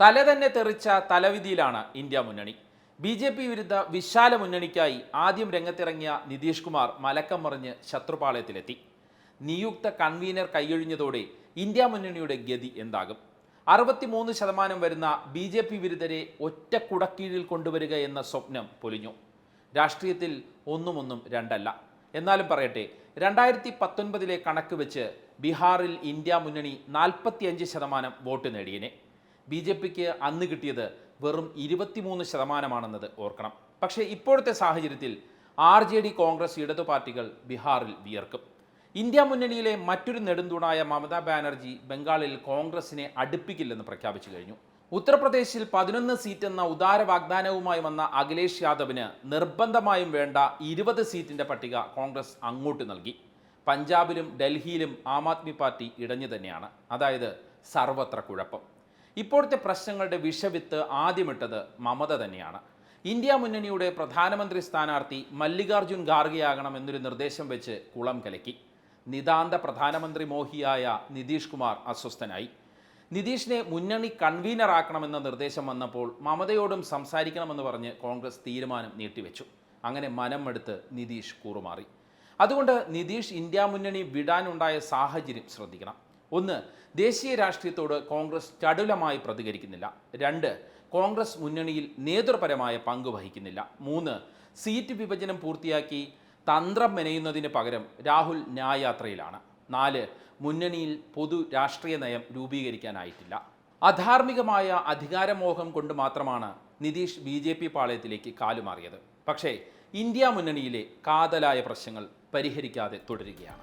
തല തന്നെ തെറിച്ച തലവിധിയിലാണ് ഇന്ത്യ മുന്നണി. ബി ജെ പി വിരുദ്ധ വിശാല മുന്നണിക്കായി ആദ്യം രംഗത്തിറങ്ങിയ നിതീഷ് കുമാർ മലക്കം മറിഞ്ഞ് ശത്രുപാളയത്തിലെത്തി. നിയുക്ത കൺവീനർ കൈയൊഴിഞ്ഞതോടെ ഇന്ത്യ മുന്നണിയുടെ ഗതി എന്താകും? അറുപത്തിമൂന്ന് ശതമാനം വരുന്ന ബി ജെ പി വിരുദ്ധരെ ഒറ്റ കുടക്കീഴിൽ കൊണ്ടുവരിക എന്ന സ്വപ്നം പൊലിഞ്ഞു. രാഷ്ട്രീയത്തിൽ ഒന്നുമൊന്നും രണ്ടല്ല. എന്നാലും പറയട്ടെ രണ്ടായിരത്തി പത്തൊൻപതിലെ കണക്ക് വെച്ച് ബീഹാറിൽ ഇന്ത്യ മുന്നണി നാൽപ്പത്തിയഞ്ച് ശതമാനം വോട്ട് നേടിയനെ. ബി ജെ പിക്ക് അന്ന് കിട്ടിയത് വെറും ഇരുപത്തിമൂന്ന് ശതമാനമാണെന്നത് ഓർക്കണം. പക്ഷേ ഇപ്പോഴത്തെ സാഹചര്യത്തിൽ ആർ ജെ ഡി കോൺഗ്രസ് ഇടതു പാർട്ടികൾ ബീഹാറിൽ വിയർക്കും. ഇന്ത്യ മുന്നണിയിലെ മറ്റൊരു നെടുന്തൂണായ മമതാ ബാനർജി ബംഗാളിൽ കോൺഗ്രസിനെ അടുപ്പിക്കില്ലെന്ന് പ്രഖ്യാപിച്ചു കഴിഞ്ഞു. ഉത്തർപ്രദേശിൽ പതിനൊന്ന് സീറ്റ് എന്ന ഉദാര വാഗ്ദാനവുമായി വന്ന അഖിലേഷ് യാദവിന് നിർബന്ധമായും വേണ്ട ഇരുപത് സീറ്റിന്റെ പട്ടിക കോൺഗ്രസ് അങ്ങോട്ട് നൽകി. പഞ്ചാബിലും ഡൽഹിയിലും ആം ആദ്മി പാർട്ടി ഇടഞ്ഞു തന്നെയാണ്. അതായത് സർവത്ര കുഴപ്പം. ഇപ്പോഴത്തെ പ്രശ്നങ്ങളുടെ വിഷവിത്ത് ആദ്യമിട്ടത് മമത തന്നെയാണ്. ഇന്ത്യ മുന്നണിയുടെ പ്രധാനമന്ത്രി സ്ഥാനാർത്ഥി മല്ലികാർജുൻ ഖാർഗെയാകണം എന്നൊരു നിർദ്ദേശം വെച്ച് കുളം കലക്കി. നിതാന്ത പ്രധാനമന്ത്രി മോഹിയായ നിതീഷ് കുമാർ അസ്വസ്ഥനായി. നിതീഷിനെ മുന്നണി കൺവീനർ ആക്കണമെന്ന നിർദ്ദേശം വന്നപ്പോൾ മമതയോടും സംസാരിക്കണമെന്ന് പറഞ്ഞ് കോൺഗ്രസ് തീരുമാനം നീട്ടിവെച്ചു. അങ്ങനെ മനം എടുത്ത് നിതീഷ് കൂറുമാറി. അതുകൊണ്ട് നിതീഷ് ഇന്ത്യ മുന്നണി വിടാനുണ്ടായ സാഹചര്യം ശ്രദ്ധിക്കണം. ഒന്ന് ദേശീയ രാഷ്ട്രീയത്തോട് കോൺഗ്രസ് ചടുലമായി പ്രതികരിക്കുന്നില്ല. രണ്ട് കോൺഗ്രസ് മുന്നണിയിൽ നേതൃപരമായ പങ്ക് വഹിക്കുന്നില്ല. മൂന്ന് സീറ്റ് വിഭജനം പൂർത്തിയാക്കി തന്ത്രം മെനയുന്നതിന് പകരം രാഹുൽ ന്യായയാത്രയിലാണ്. നാല് മുന്നണിയിൽ പൊതു രാഷ്ട്രീയ നയം രൂപീകരിക്കാനായിട്ടില്ല. അധാർമികമായ അധികാരമോഹം കൊണ്ട് മാത്രമാണ് നിതീഷ് ബി ജെ പി പാളയത്തിലേക്ക് കാലുമാറിയത്. പക്ഷേ ഇന്ത്യ മുന്നണിയിലെ കാതലായ പ്രശ്നങ്ങൾ പരിഹരിക്കാതെ തുടരുകയാണ്.